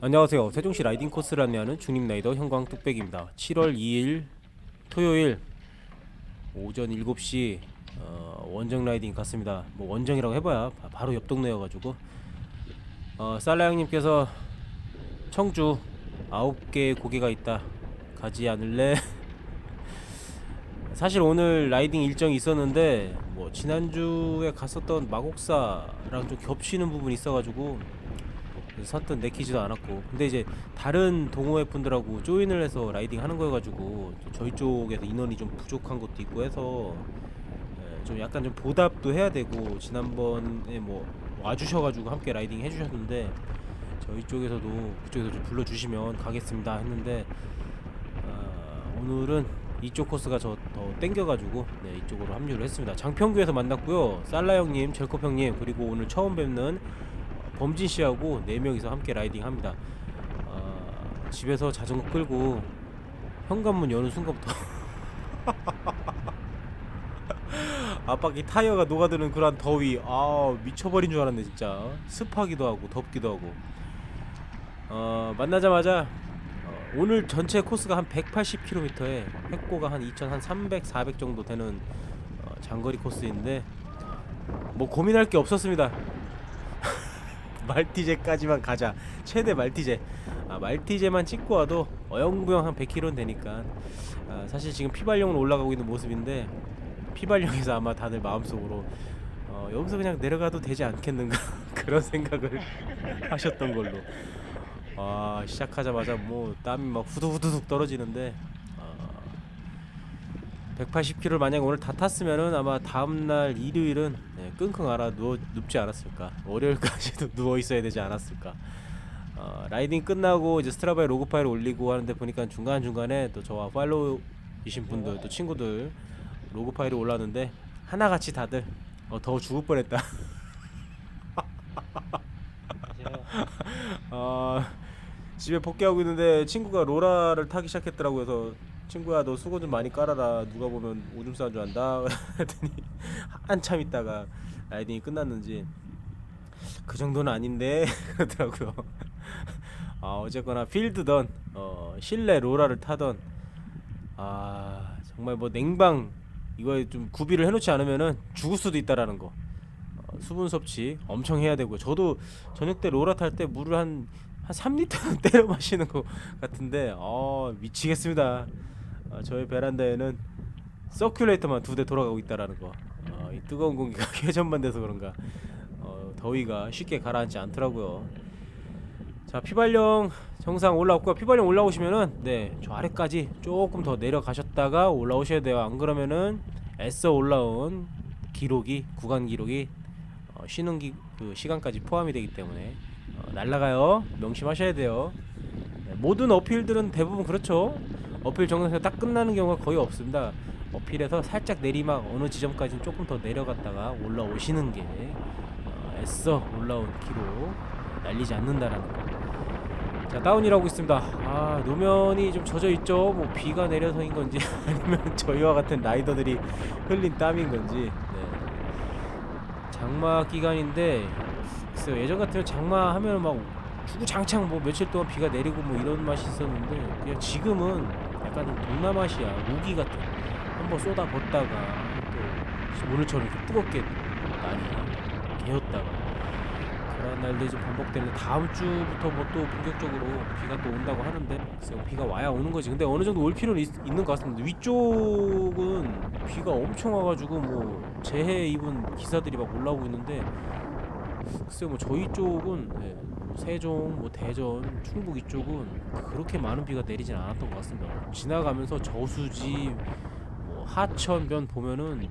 안녕하세요. 세종시 라이딩 코스를 안내하는 중립 라이더 형광 뚝배기입니다. 7월 2일 토요일 오전 7시 어, 원정 라이딩 갔습니다. 뭐 원정이라고 해봐야 바- 바로 옆 동네여가지고 어, 살라 형님께서 청주 9개의 고개가 있다. 가지 않을래? 사실 오늘 라이딩 일정이 있었는데 뭐 지난주에 갔었던 마곡사랑 좀 겹치는 부분이 있어가지고 선뜻 내키지도 않았고 근데 이제 다른 동호회 분들하고 조인을 해서 라이딩 하는 거여가지고 또 저희 쪽에서 인원이 좀 부족한 것도 있고 해서 예, 좀 약간 좀 보답도 해야 되고 지난번에 뭐 와주셔가지고 함께 라이딩 해주셨는데 저희 쪽에서도 그쪽에서 좀 불러주시면 가겠습니다 했는데 아, 오늘은 이쪽 코스가 저 더 땡겨가지고 네, 이쪽으로 합류를 했습니다. 장평구에서 만났고요. 살라 형님, 젤콥 형님 그리고 오늘 처음 뵙는 범진 씨하고 네 명이서 함께 라이딩합니다. 아, 집에서 자전거 끌고 현관문 여는 순간부터 앞바퀴 타이어가 녹아드는 그런 더위 아 미쳐버린 줄 알았네 진짜 습하기도 하고 덥기도 하고 어, 만나자마자 어, 오늘 전체 코스가 한 180km에 획고가 한 2,000, 한 300, 400 정도 되는 어, 장거리 코스인데 뭐 고민할 게 없었습니다. 말티제까지만 가자. 최대 말티제. 아, 말티제만 찍고 와도 어영부영 한 100km는 되니까. 아, 사실 지금 피발령으로 올라가고 있는 모습인데 피발령에서 아마 다들 마음속으로 어, 여기서 그냥 내려가도 되지 않겠는가 그런 생각을 하셨던 걸로. 아 시작하자마자 뭐 땀이 막 후두후두둑 떨어지는데 아, 180km를 만약 오늘 다 탔으면은 아마 다음 날 일요일은 네, 끙끙 앓아 누워 눕지 않았을까? 월요일까지도 누워 있어야 되지 않았을까? 어, 라이딩 끝나고 이제 스트라바에 로그 파일을 올리고 하는데 보니까 중간 중간에 또 저와 팔로우이신 분들 또 친구들 로그 파일이 올랐는데 하나같이 다들 어, 더 죽을 뻔했다. 아 집에 복귀하고 있는데 친구가 로라를 타기 시작했더라고 해서 친구야 너 수고 좀 많이 깔아라. 누가 보면 오줌 싸는 줄 안다. 했더니 한참 있다가 라이딩이 끝났는지 그 정도는 아닌데 그러더라고요 아 어쨌거나 필드던 어 실내 로라를 타던 아 정말 뭐 냉방 이거에 좀 구비를 해놓지 않으면은 죽을 수도 있다라는 거 어, 수분 섭취 엄청 해야 되고 저도 저녁 때 로라 탈 때 물을 한한 3리터 때려 마시는 것 같은데 어 미치겠습니다. 어, 저희 베란다에는 서큘레이터만 두 대 돌아가고 있다라는 거. 어, 이 뜨거운 공기가 회전만 돼서 그런가 어, 더위가 쉽게 가라앉지 않더라고요. 자 피발령 정상 올라왔고요. 피발령 올라오시면은 네저 아래까지 조금 더 내려가셨다가 올라오셔야 돼요. 안 그러면은 애써 올라온 기록이 구간 기록이 어, 쉬는 기, 그 시간까지 포함이 되기 때문에 어, 날라가요. 명심하셔야 돼요. 네, 모든 어필들은 대부분 그렇죠. 어필 정상에서 딱 끝나는 경우가 거의 없습니다. 어필에서 살짝 내리막 어느 지점까지는 조금 더 내려갔다가 올라오시는 게 어, 애써 올라온 기록 날리지 않는다라는 거. 자 다운이라고 있습니다. 아 노면이 좀 젖어 있죠. 뭐 비가 내려서인 건지 아니면 저희와 같은 라이더들이 흘린 땀인 건지. 네. 장마 기간인데 글쎄요 예전 같으면 장마 하면 막 주구장창 뭐 며칠 동안 비가 내리고 뭐 이런 맛이 있었는데 그냥 지금은 약간 좀 동남아시아 우기 같은 한번 쏟아 붓다가 또 오늘처럼 이렇게 뜨겁게 많이 개었다가 그런 날들이 좀 반복되는데 다음 주부터 뭐 또 본격적으로 비가 또 온다고 하는데 글쎄요 비가 와야 오는 거지. 근데 어느 정도 올 필요는 있, 있는 것 같습니다. 위쪽은 비가 엄청 와가지고 뭐 재해 입은 기사들이 막 올라오고 있는데 글쎄요 뭐 저희 쪽은 네, 뭐 세종 뭐 대전 충북 이쪽은 그렇게 많은 비가 내리진 않았던 것 같습니다. 지나가면서 저수지 뭐 하천변 보면은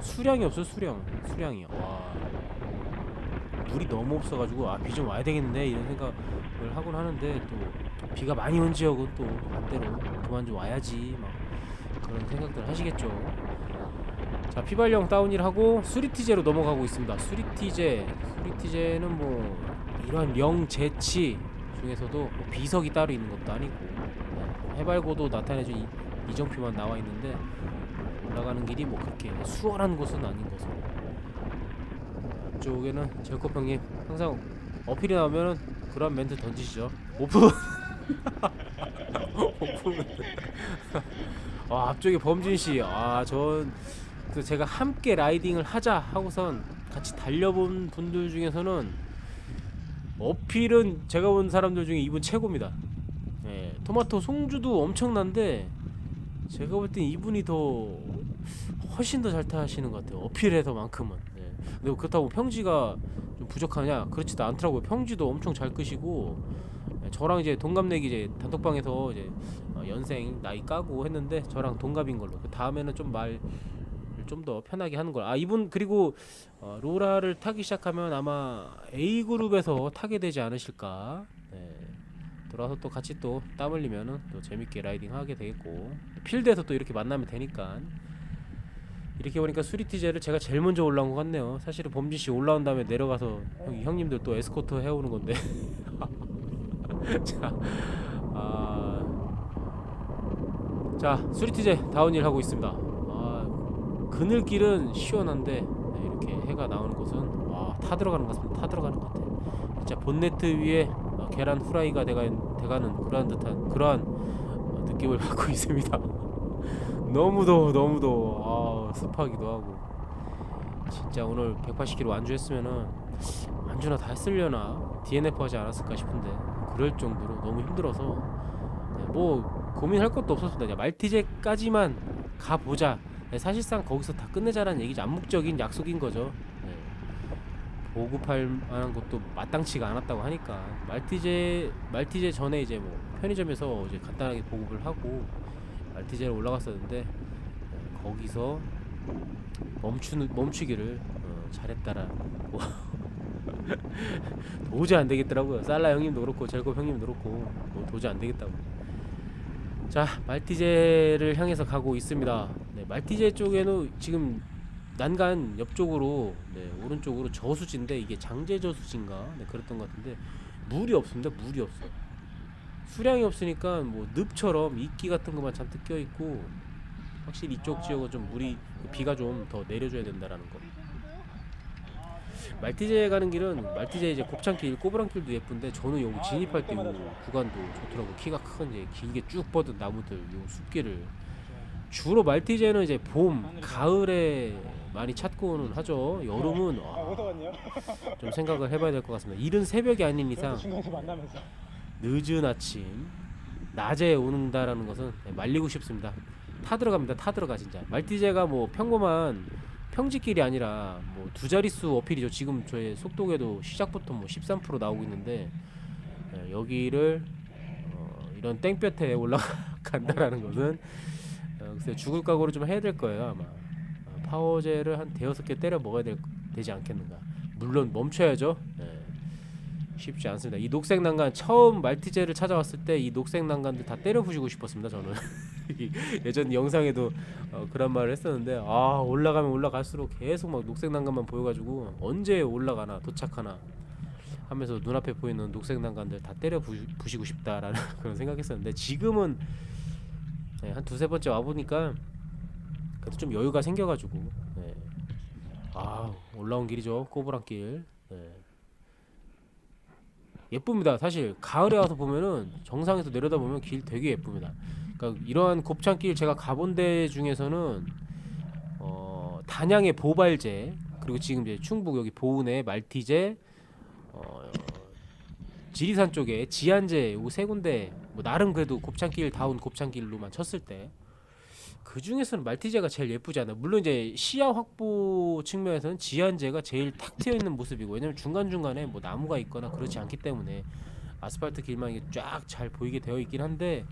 수량이 없어요 수량 수량이 와 물이 너무 없어가지고 아 비 좀 와야 되겠는데 이런 생각을 하곤 하는데 또 비가 많이 온 지역은 또 반대로 그만 좀 와야지 막 그런 생각들 하시겠죠. 자 피발령 다운일 하고 수리티제로 넘어가고 있습니다. 수리티제 수리티제는 뭐 이러한 령 재치 중에서도 뭐 비석이 따로 있는 것도 아니고 네, 해발고도 나타내준 이- 이정표만 나와 있는데 올라가는 길이 뭐 그렇게 수월한 곳은 아닌 것으로 쪽에는 제코평님 항상 어필이 나오면은 그런 멘트 던지시죠. 오픈 오픈 아 앞쪽에 범진 씨 아전 그 제가 함께 라이딩을 하자 하고선 같이 달려본 분들 중에서는 어필은 제가 본 사람들 중에 이분 최고입니다. 예, 토마토 송주도 엄청난데 제가 볼 땐 이분이 더 훨씬 더 잘 타시는 것 같아요. 어필해서만큼은. 예. 근데 그렇다고 평지가 좀 부족하냐? 그렇지도 않더라고요. 평지도 엄청 잘 끄시고 예, 저랑 이제 동갑내기 이제 단톡방에서 이제 어, 연생 나이 까고 했는데 저랑 동갑인 걸로. 그 다음에는 좀 말 좀 더 편하게 하는 걸. 아 이분 그리고 어, 로라를 타기 시작하면 아마 A 그룹에서 타게 되지 않으실까. 네. 돌아서 또 같이 또 땀 흘리면은 또 재밌게 라이딩 하게 되겠고 필드에서 또 이렇게 만나면 되니까 이렇게 보니까 수리티제를 제가 제일 먼저 올라온 것 같네요. 사실은 범진 씨 올라온 다음에 내려가서 형, 형님들 또 에스코트 해오는 건데. 자, 아, 자 수리티제 다운힐 하고 있습니다. 아, 그늘길은 시원한데 네, 이렇게 해가 나오는 곳은 와, 타 들어가는 것 같습니다. 타 들어가는 것 같아. 진짜 본네트 위에 어, 계란 후라이가 돼가, 돼가는 그러한 듯한 그러한 어, 느낌을 받고 있습니다. 너무 더워 너무 더워. 아 습하기도 하고. 진짜 오늘 180km 완주했으면은 완주나 다 했으려나? DNF 하지 않았을까 싶은데 그럴 정도로 너무 힘들어서 네, 뭐 고민할 것도 없었습니다. 말티제까지만 가보자. 네, 사실상 거기서 다 끝내자라는 얘기지 암묵적인 약속인 거죠. 네. 보급할 만한 것도 마땅치가 않았다고 하니까 말티제 말티제 전에 이제 뭐 편의점에서 이제 간단하게 보급을 하고 말티제로 올라갔었는데 어, 거기서 멈추는 멈추기를 어, 잘했다라 뭐 도저히 안 되겠더라고요. 살라 형님도 그렇고 젤콥 형님도 그렇고 뭐 도저히 안 되겠다고. 자 말티제를 향해서 가고 있습니다. 네, 말티제 쪽에는 지금 난간 옆쪽으로 네, 오른쪽으로 저수지인데 이게 장제 저수지인가 네, 그랬던 것 같은데 물이 없습니다. 물이 없어. 수량이 없으니까 뭐 늪처럼 이끼 같은 것만 잔뜩 껴 있고 확실히 이쪽 지역은 좀 물이 비가 좀 더 내려줘야 된다라는 거. 말티제 가는 길은 말티제 이제 곱창길, 꼬부랑길도 예쁜데 저는 여기 진입할 때요 구간도 좋더라고. 키가 큰 이제 길게 쭉 뻗은 나무들 요 숲길을 주로 말티제는 이제 봄, 가을에 많이 찾고는 하죠. 여름은 아, 와, 어디서 왔냐? 좀 생각을 해봐야 될 것 같습니다. 이른 새벽이 아닌 이상 중간에서 만나면서 늦은 아침 낮에 오는다라는 것은 네, 말리고 싶습니다. 타 들어갑니다. 타 들어가 진짜. 말티제가 뭐 평범한 평지길이 아니라 뭐 두 자릿수 어필이죠. 지금 저의 속도계도 시작부터 뭐 13% 나오고 있는데 예, 여기를 어, 이런 땡볕에 올라간다라는 것은 어, 글쎄 죽을 각오를 좀 해야 될 거예요 아마. 어, 파워제를 한 대여섯 개 때려 먹어야 될, 되지 않겠는가. 물론 멈춰야죠. 예. 쉽지 않습니다. 이 녹색 난간 처음 말티제를 찾아왔을 때 이 녹색 난간들 다 때려 부시고 싶었습니다. 저는 이 예전 영상에도 어, 그런 말을 했었는데 아 올라가면 올라갈수록 계속 막 녹색 난간만 보여가지고 언제 올라가나 도착하나 하면서 눈앞에 보이는 녹색 난간들 다 때려 부, 부시고 싶다라는 그런 생각했었는데 지금은 네, 한 두세 번째 와 보니까 그래도 좀 여유가 생겨가지고 네. 아 올라온 길이죠 꼬부랑길 네. 예쁩니다. 사실 가을에 와서 보면은 정상에서 내려다 보면 길 되게 예쁩니다. 그러니까 이러한 곱창길 제가 가본 데 중에서는 어, 단양의 보발제 그리고 지금 이제 충북 여기 보은의 말티제 어, 지리산 쪽에 지안제 요세 군데 뭐 나름 그래도 곱창길 다운 곱창길로만 쳤을 때 그 중에서는 말티제가 제일 예쁘지 않아. 물론 이제 시야 확보 측면에서는 지안제가 제일 탁 트여 있는 모습이고 왜냐면 중간 중간에 뭐 나무가 있거나 그렇지 않기 때문에 아스팔트 길만 쫙 잘 보이게 되어 있긴 한데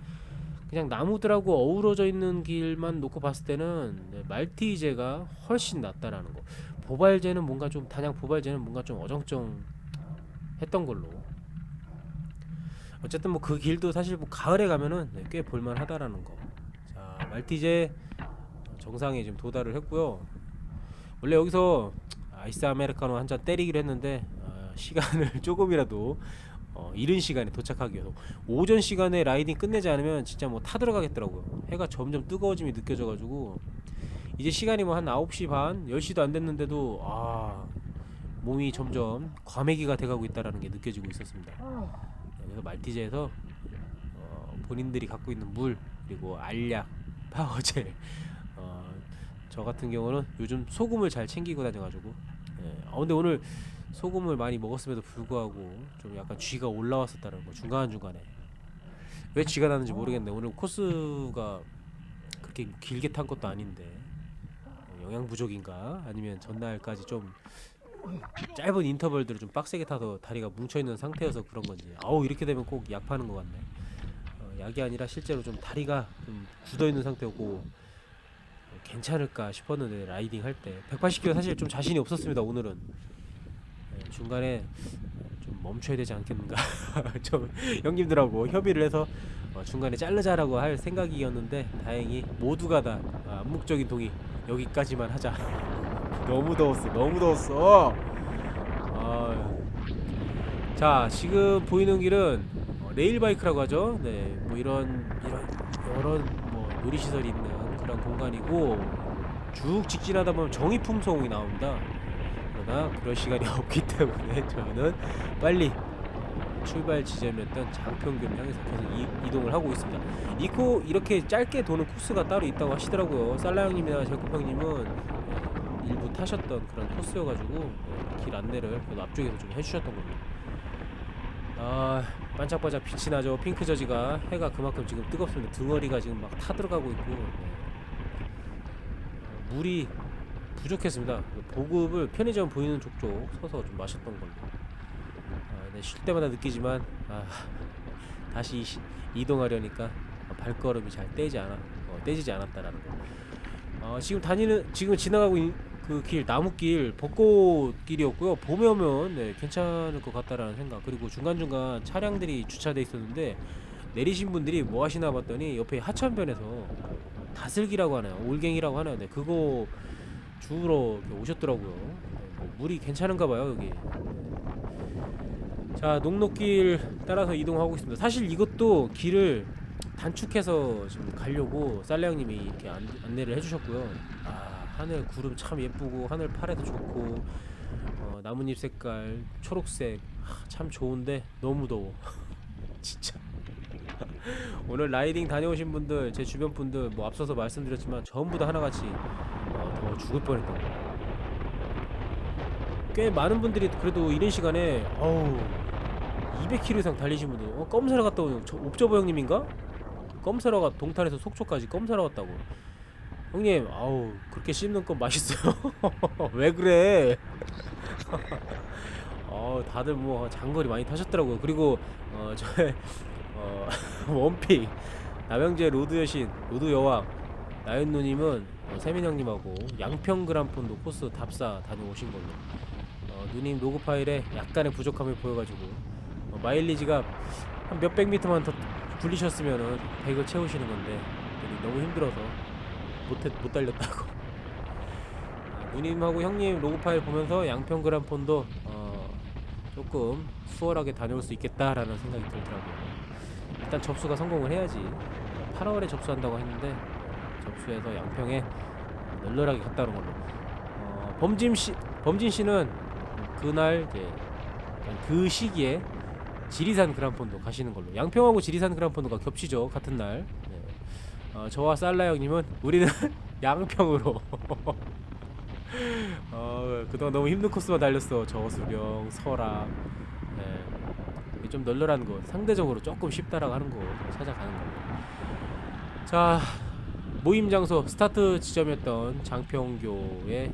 그냥 나무들하고 어우러져 있는 길만 놓고 봤을 때는 네, 말티제가 훨씬 낫다라는 거. 보발제는 뭔가 좀 단양 보발제는 뭔가 좀 어정쩡했던 걸로. 어쨌든 뭐 그 길도 사실 뭐 가을에 가면은 네, 꽤 볼만하다라는 거. 자 말티제 정상에 지금 도달을 했고요. 원래 여기서 아이스 아메리카노 한 잔 때리기로 했는데 어, 시간을 조금이라도 어, 이른 시간에 도착하기 위해서 오전 시간에 라이딩 끝내지 않으면 진짜 뭐 타 들어가겠더라고요. 해가 점점 뜨거워짐이 느껴져가지고 이제 시간이 뭐 한 9시 반, 10시도 안 됐는데도 아 몸이 점점 과메기가 돼가고 있다라는 게 느껴지고 있었습니다. 네, 그래서 말티즈에서 어, 본인들이 갖고 있는 물 그리고 알약, 파워젤. 어, 저 같은 경우는 요즘 소금을 잘 챙기고 다녀가지고. 예. 아 근데 오늘 소금을 많이 먹었음에도 불구하고 좀 약간 쥐가 올라왔었다는 거 중간 중간에 왜 쥐가 나는지 모르겠네. 오늘 코스가 그렇게 길게 탄 것도 아닌데 어, 영양 부족인가 아니면 전날까지 좀 짧은 인터벌들을 좀 빡세게 타서 다리가 뭉쳐 있는 상태여서 그런 건지 아우 이렇게 되면 꼭 약 파는 것 같네. 어, 약이 아니라 실제로 좀 다리가 좀 굳어 있는 상태였고 어, 괜찮을까 싶었는데 라이딩 할 때. 180km 사실 좀 자신이 없었습니다 오늘은. 예, 중간에 좀 멈춰야 되지 않겠는가. 좀 형님들하고 협의를 해서 어, 중간에 자르자라고 할 생각이었는데 다행히 모두가 다 아, 암묵적인 동의. 여기까지만 하자. 너무 더웠어 너무 더웠어. 아, 자 지금 보이는 길은 어, 레일바이크라고 하죠 네 뭐 이런 이런 여러 뭐 놀이시설이 있는 그런 공간이고 쭉 직진하다 보면 정의품성이 나옵니다 그러나 그럴 시간이 없기 때문에 저희는 빨리 출발 지점이었던 장평교를 향해서 계속 이, 이동을 하고 있습니다. 이코 이렇게 짧게 도는 코스가 따로 있다고 하시더라고요. 살라 형님이나 제코프 형님은 예, 일부 타셨던 그런 코스여가지고 예, 길 안내를 앞쪽에서 좀 해주셨던 겁니다. 아 반짝반짝 빛이 나죠. 핑크 저지가 해가 그만큼 지금 뜨겁습니다. 등어리가 지금 막 타들어가고 있고 예. 물이 부족했습니다. 보급을 편의점 보이는 족족 서서 좀 마셨던 걸로. 아, 네, 쉴 때마다 느끼지만 아, 다시 시- 이동하려니까 발걸음이 잘 떼지 않아, 어, 떼지지 않았다라는 거. 어, 지금 다니는 지금 지나가고 그 길 나무길 벚꽃길이었고요. 봄에 오면 네, 괜찮을 것 같다라는 생각. 그리고 중간 중간 차량들이 주차돼 있었는데 내리신 분들이 뭐 하시나 봤더니 옆에 하천변에서 다슬기라고 하나요? 올갱이라고 하나요? 네, 그거 주우러 오셨더라고요. 네, 뭐 물이 괜찮은가 봐요 여기. 자 녹록길 따라서 이동하고 있습니다. 사실 이것도 길을 단축해서 지금 가려고 쌀레 형님이 이렇게 안, 안내를 해주셨고요. 아 하늘 구름 참 예쁘고 하늘 파래도 좋고 어, 나뭇잎 색깔 초록색 아, 참 좋은데 너무 더워. 진짜. 오늘 라이딩 다녀오신 분들 제 주변 분들 뭐 앞서서 말씀드렸지만 전부 다 하나같이 어, 더워 죽을 뻔했던 거. 꽤 많은 분들이 그래도 이런 시간에 어우 200km 이상 달리신 분들 어 껌 사러 갔다 오는 저 옵저버 형님인가? 껌 사러 가 동탄에서 속초까지 껌 사러 갔다고 형님 아우 그렇게 씹는 건 맛있어요? 왜 그래? 어 다들 뭐 장거리 많이 타셨더라고요. 그리고 어 저의 어 원픽 남영재 로드 여신 로드 여왕 나연 누님은 어, 세민 형님하고 양평 그란폰도 코스 답사 다녀오신 걸로. 어, 누님 로그 파일에 약간의 부족함을 보여가지고 어, 마일리지가 한 몇백 미터만 더 굴리셨으면은 100을 채우시는 건데 너무 힘들어서 못해 못 달렸다고. 아, 누님하고 형님 로그 파일 보면서 양평 그란폰도 어, 조금 수월하게 다녀올 수 있겠다라는 생각이 들더라고요. 일단 접수가 성공을 해야지. 8월에 접수한다고 했는데 접수해서 양평에 널널하게 갔다 오는 걸로. 어, 범진 씨, 범진 씨는 그날 이제 그 시기에 지리산 그란폰도 가시는 걸로. 양평하고 지리산 그란폰도가 겹치죠 같은 날. 네. 어, 저와 살라 형님은 우리는 양평으로. 어, 그동안 너무 힘든 코스만 달렸어. 저수령, 설악. 네. 좀 널널한 곳, 상대적으로 조금 쉽다라고 하는 곳 찾아가는 걸로. 자, 모임 장소 스타트 지점이었던 장평교에 네,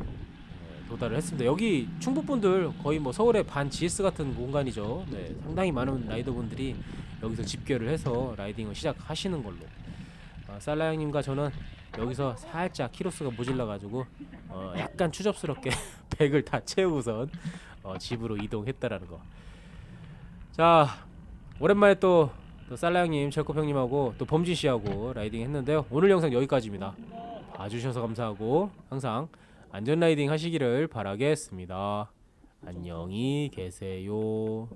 도달을 했습니다. 여기 충북분들 거의 뭐 서울의 반 GS 같은 공간이죠. 네, 상당히 많은 라이더분들이 여기서 집결을 해서 라이딩을 시작하시는 걸로. 아, 살라 형님과 저는 여기서 살짝 키로수가 모질라 가지고 어, 약간 추접스럽게 백을 다 채우고선 어, 집으로 이동했다라는 거. 자, 오랜만에 또, 또 살라 형님, 젤콥 형님하고 또 범진 씨하고 라이딩 했는데요. 오늘 영상 여기까지입니다. 봐주셔서 감사하고 항상 안전 라이딩 하시기를 바라겠습니다. 안녕히 계세요.